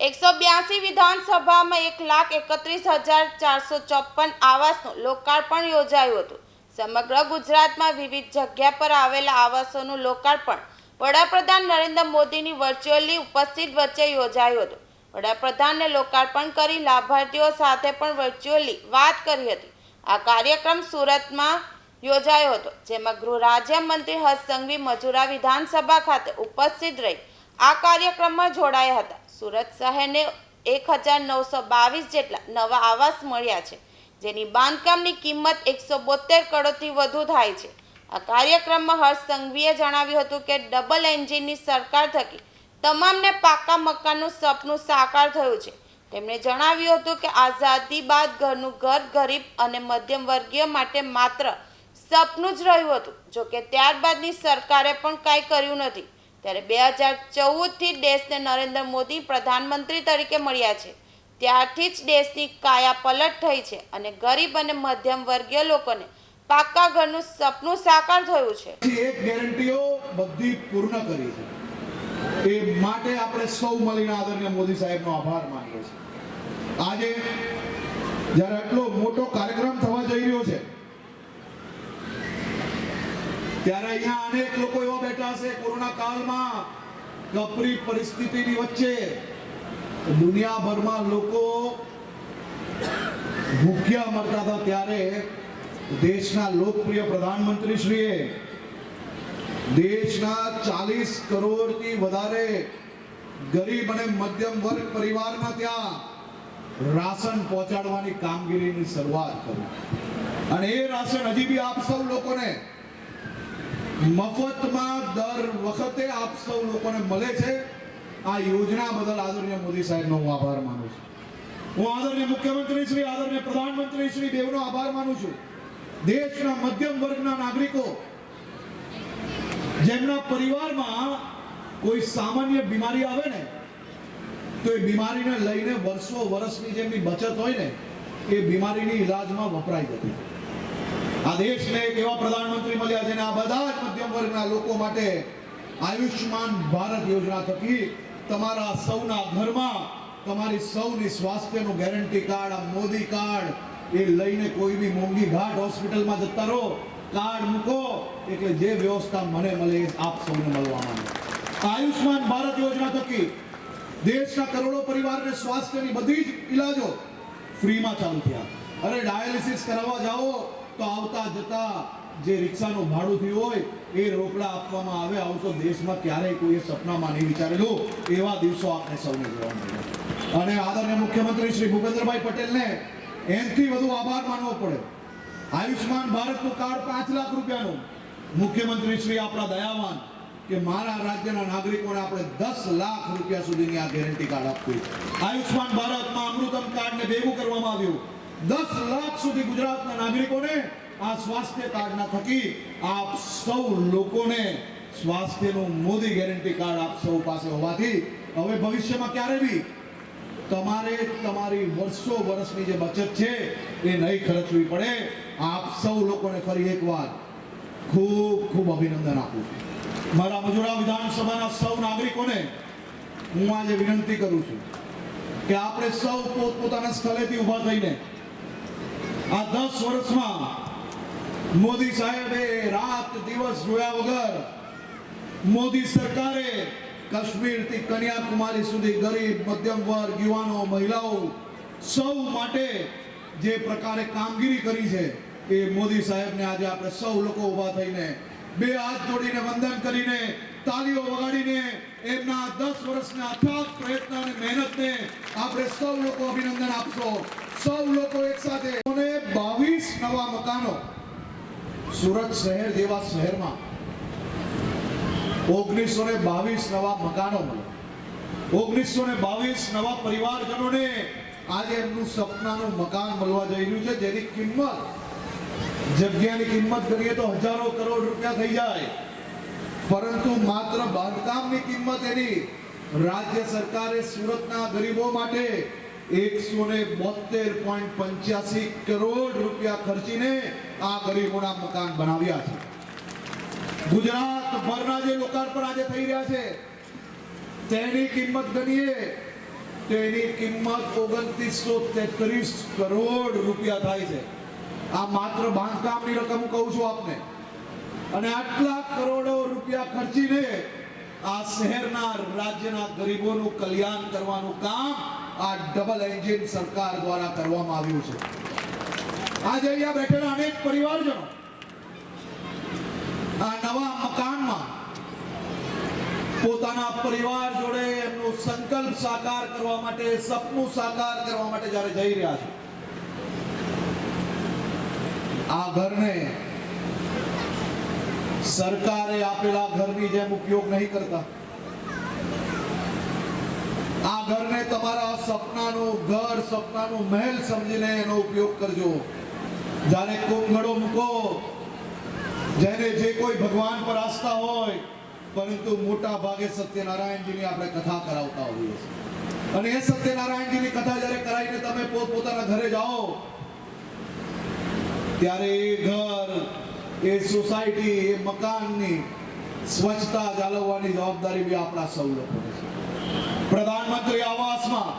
એકસો બ્યાસી વિધાનસભામાં એક લાખ એકત્રીસ હજાર ચારસો ચોપન આવાસનું લોકાર્પણ યોજાયું હતું. સમગ્ર ગુજરાતમાં વિવિધ જગ્યા પર આવેલા આવાસોનું લોકાર્પણ વડાપ્રધાન નરેન્દ્ર મોદીની વર્ચ્યુઅલી ઉપસ્થિત વચ્ચે યોજાયું હતું. વડાપ્રધાને લોકાર્પણ કરી લાભાર્થીઓ સાથે પણ વર્ચ્યુઅલી વાત કરી હતી. આ કાર્યક્રમ સુરતમાં યોજાયો હતો, જેમાં ગૃહ રાજ્યમંત્રી હર્ષ સંઘવી મજુરા વિધાનસભા ખાતે ઉપસ્થિત રહી આ કાર્યક્રમમાં જોડાયા હતા. સુરત શહેરને એક હજાર નવસો બાવીસ જેટલા નવા આવાસ મળ્યા છે, જેની બાંધકામની કિંમત એકસો બોતેર કરોડથી વધુ થાય છે. આ કાર્યક્રમમાં હર્ષ સંઘવીએ જણાવ્યું હતું કે ડબલ એન્જિનની સરકાર થકી તમામને પાકા મકાનનું સપનું સાકાર થયું છે. તેમણે જણાવ્યું હતું કે આઝાદી બાદ ઘરનું ઘર ગરીબ અને મધ્યમ વર્ગીય માટે માત્ર સપનું જ રહ્યું હતું, જોકે ત્યારબાદની સરકારે પણ કાંઈ કર્યું નથી. ત્યારે બે હજાર ચૌદથી દેશને નરેન્દ્ર મોદી પ્રધાનમંત્રી તરીકે મળ્યા છે. ત્યારથી જ દેશની કાયા પલટ થઈ છે અને ગરીબ અને મધ્યમ વર્ગીય લોકોને પાકા ઘરનું સપનું સાકાર થયું છે. એક ગેરંટીઓ બધી પૂર્ણ કરી છે. એ માટે આપણે સૌ મળીને આદરણીય મોદી સાહેબનો આભાર માનીએ છીએ. આજે જ્યારે આટલો મોટો કાર્યક્રમ થવા જઈ રહ્યો છે ત્યારે અહીંયા અનેક લોકો એવા બેઠા છે કોરોના કાળમાં કપરી પરિસ્થિતિની વચ્ચે દુનિયાભરમાં લોકો ભૂખ્યા મરતા હતા ત્યારે દેશના લોકપ્રિય પ્રધાનમંત્રીશ્રીએ દેશના ચાલીસ કરોડથી વધારે ગરીબ અને મધ્યમ વર્ગ પરિવારના ત્યાં રાશન પહોંચાડવાની કામગીરીની શરૂઆત કરી. અને એ રાશન હજી બી આપ સૌ લોકોને મફતમાં દર વખતે આપ સૌ લોકોને મળે છે. આ યોજના બદલ આદરણીય મોદી સાહેબનો હું આભાર માનું છું. હું આદરણીય મુખ્યમંત્રી શ્રી, આદરણીય પ્રધાનમંત્રી શ્રી દેવનો આભાર માનું છું. દેશના મધ્યમ વર્ગના નાગરિકો, જેમના પરિવારમાં કોઈ સામાન્ય બીમારી આવે ને, તો એ બીમારીને લઈને વર્ષો વર્ષની જેમની બચત હોય ને, એ બીમારીની ઈલાજમાં વપરાઈ જતી આ દેશને એક એવા પ્રધાનમંત્રી મળ્યા જેને આ બધા જ મધ્યમ વર્ગના લોકો માટે આયુષ્યમાન ભારત યોજના થકી તમારા સૌના ઘરમાં તમારી સૌની સ્વાસ્થ્યનું ગેરંટી કાર્ડ, આ મોદી કાર્ડ, એ લઈને કોઈ બી મોંઘી ઘાટ હોસ્પિટલમાં જતા રહો, કાર્ડ મૂકો, એટલે જે વ્યવસ્થા મને મળે આપ સૌને મળવા માંગે. આયુષ્યમાન ભારત યોજના થકી દેશના કરોડો પરિવારને સ્વાસ્થ્યની બધી જ ઈલાજો ફ્રીમાં ચાલુ થયા. અરે ડાયાલિસિસ કરાવવા જાઓ તો આવતા જતા જે રિક્ષાનું ભાડું થયું હોય, એ રોકડા આપવામાં આવે. આવું તો દેશમાં ક્યારેય કોઈએ સપનામાં નહીં વિચારેલું. એવા દિવસો આપણે સૌને જોવા મળ્યા અને આદરણીય મુખ્યમંત્રી શ્રી ભૂપેન્દ્રભાઈ પટેલને એનથી વધુ આભાર માનવો પડે. આયુષ્માન ભારતનું કાર્ડ પાંચ લાખ રૂપિયાનું. મુખ્યમંત્રી શ્રી આપણા દયાવાન કે મારા રાજ્યના નાગરિકોને આપણે દસ લાખ રૂપિયા સુધીની આ ગેરંટી કાર્ડ આપવું. આયુષ્માન ભારતમાં અમૃતમ કાર્ડને ભેગું કરવામાં આવ્યું. દસ લાખ સુધી ગુજરાતના નાગરિકોને આ સ્વાસ્થ્ય કાર્ડના થકી આપ સૌ લોકોને સ્વાસ્થ્યનું મોદી ગેરંટી કાર્ડ આપ સૌ પાસે હોવાથી હવે ભવિષ્યમાં ક્યારે બી તમારે તમારી વર્ષો વર્ષની જે બચત છે એ નહીં ખર્ચવી પડે. આપ સૌ લોકોને ફરી એકવાર ખૂબ ખૂબ અભિનંદન આપું મારા મજુરા વિધાનસભાના સૌ નાગરિકોને હું આજે વિનંતી કરું છું કે આપણે સૌ પોતપોતાના સ્થળેથી ઊભા થઈને આ દસ વર્ષમાં મોદી સાહેબે રાત દિવસ જોયા વગર મોદી સરકારે કાશ્મીરથી કન્યાકુમારી સુધી ગરીબ, મધ્યમ વર્ગ, યુવાનો, મહિલાઓ સૌ માટે જે પ્રકારે કામગીરી કરી છે એ મોદી સાહેબને આજે આપણે સૌ લોકો ઊભા થઈને, બે હાથ જોડીને વંદન કરીને તાલીઓ વગાડીને એમના દસ વર્ષના અથાગ પ્રયત્ન અને મહેનતને આપણે સૌ લોકો અભિનંદન આપશો. સૌ લોકો એક સાથે. બાવીસ નવા મકાનો સુરત શહેર જેવા શહેરમાં. ઓગણીસો ને બાવીસ નવા મકાનો મળે ઓગણીસો ને બાવીસ નવા પરિવારજનોને આજે એમનું સપનાનું મકાન મળવા જઈ રહ્યું છે. જેની કિંમત, જગ્યાની કિંમત કરીએ તો હજારો કરોડ રૂપિયા થઈ જાય. પરંતુ માત્ર બાંધકામની કિંમત એની રાજ્ય સરકારે સુરતના ગરીબો માટે એકસો ને બોતેર પોઈન્ટ પંચ્યાસી કરોડ રૂપિયા ખર્ચીને આ ગરીબોના મકાન બનાવ્યા છે. ગુજરાત ભરના જે લોકાર્પણ આજે થઈ રહ્યા છે, તેની કિંમત ગણીએ, તેની કિંમત ઓગણત્રીસો તેત્રીસ કરોડ રૂપિયા થાય છે. આ માત્ર બાંધકામની રકમ કહું છું આપને. અને આટલા કરોડો રૂપિયા ખર્ચીને આ શહેરના રાજ્યના ગરીબોનું કલ્યાણ કરવાનું કામ આ ડબલ એન્જિન સરકાર દ્વારા કરવામાં આવ્યું છે. આજે અહીંયા બેઠેલા અનેક પરિવારજનો આ નવા મકાનમાં પોતાના પરિવાર જોડે એમનો સંકલ્પ સાકાર કરવા માટે, સપનું સાકાર કરવા માટે જ્યારે જઈ રહ્યા છે. આ ઘરને સરકારે આપેલા ઘરની જેમ ઉપયોગ નહીં કરતા. આ ઘરને તમારા સપનાનું ઘર, સપનાનું મહેલ સમજીને એનો ઉપયોગ કરજો. જ્યારે કુંભળો મૂકો, જેને જે કોઈ ભગવાન પર આસ્થા હોય, પરંતુ મોટા ભાગે સત્યનારાયણજીની આપણે કથા કરાવતા હોઈએ છીએ. અને એ સત્યનારાયણજીની કથા જ્યારે કરાવીને તમે પોત પોતાના ઘરે જાઓ, ત્યારે એ ઘર, એ સોસાયટી, એ મકાનની સ્વચ્છતા જાળવવાની જવાબદારી બી આપણા સૌ લોકોની છે. પ્રધાનમંત્રી આવાસમાં